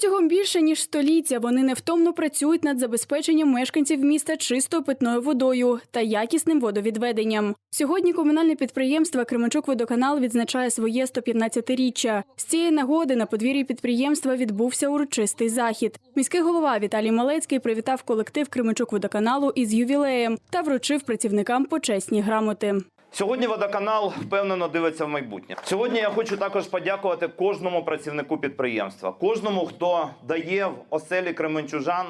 Протягом більше ніж століття вони невтомно працюють над забезпеченням мешканців міста чистою питною водою та якісним водовідведенням. Сьогодні комунальне підприємство Кременчук Водоканал відзначає своє 115-річчя. З цієї нагоди на подвір'ї підприємства відбувся урочистий захід. Міський голова Віталій Малецький привітав колектив Кременчук Водоканалу із ювілеєм та вручив працівникам почесні грамоти. Сьогодні водоканал впевнено дивиться в майбутнє. Сьогодні я хочу також подякувати кожному працівнику підприємства, кожному, хто дає в оселі Кременчужан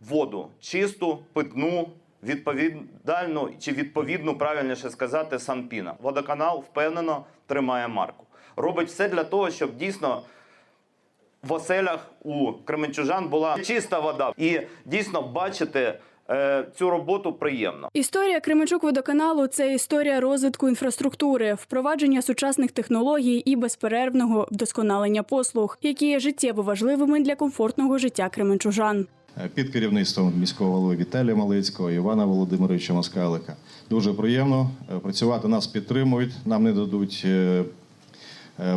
воду чисту, питну, відповідальну чи відповідну, правильніше сказати, санпіна. Водоканал впевнено тримає марку. Робить все для того, щоб дійсно в оселях у кременчужан була чиста вода. І дійсно бачити цю роботу приємно. Історія Кременчук водоканалу це історія розвитку інфраструктури, впровадження сучасних технологій і безперервного вдосконалення послуг, які є життєво важливими для комфортного життя кременчужан. під керівництвом міського голови Віталія Малицького, Івана Володимировича Москалика. Дуже приємно е, працювати. Нас підтримують, нам не дадуть е, е,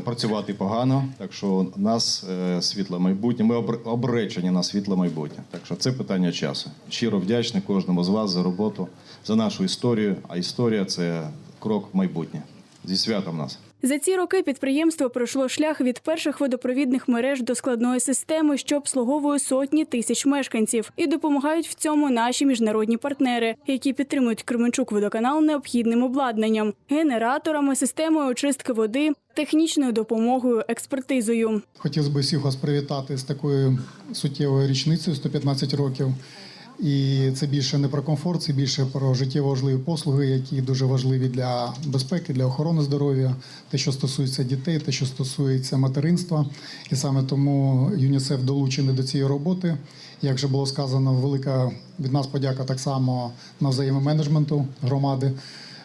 працювати погано. Так що у нас е, світле майбутнє. Ми обречені на світле майбутнє. Так що це питання часу. Щиро вдячний кожному з вас за роботу, за нашу історію. А історія це крок в майбутнє. Зі святом нас. За ці роки підприємство пройшло шлях від перших водопровідних мереж до складної системи, що обслуговує сотні тисяч мешканців, і допомагають в цьому наші міжнародні партнери, які підтримують Кременчук водоканал необхідним обладнанням, генераторами, системою очистки води, технічною допомогою, експертизою. Хотів би всіх вас привітати з такою суттєвою річницею 115 років. І це більше не про комфорт, це більше про життєво важливі послуги, які дуже важливі для безпеки, для охорони здоров'я, те, що стосується дітей, те, що стосується материнства. І саме тому ЮНІСЕФ долучений до цієї роботи. Як вже було сказано, велика від нас подяка так само на взаємоменеджменту громади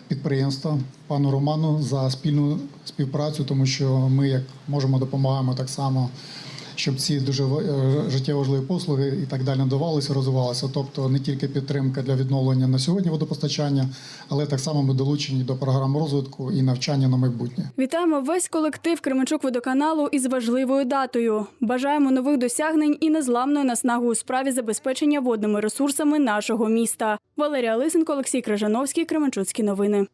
підприємства. Пану Роману за спільну співпрацю, тому що ми як можемо допомагаємо так само, щоб ці дуже е, життєво важливі послуги і так далі надавалися, розвивалися. Тобто не тільки підтримка для відновлення на сьогодні водопостачання, але так само ми долучені до програм розвитку і навчання на майбутнє. Вітаємо весь колектив Кременчук водоканалу із важливою датою. Бажаємо нових досягнень і незламної наснаги у справі забезпечення водними ресурсами нашого міста. Валерія Лисенко, Олексій Крижановський, Кременчуцькі новини.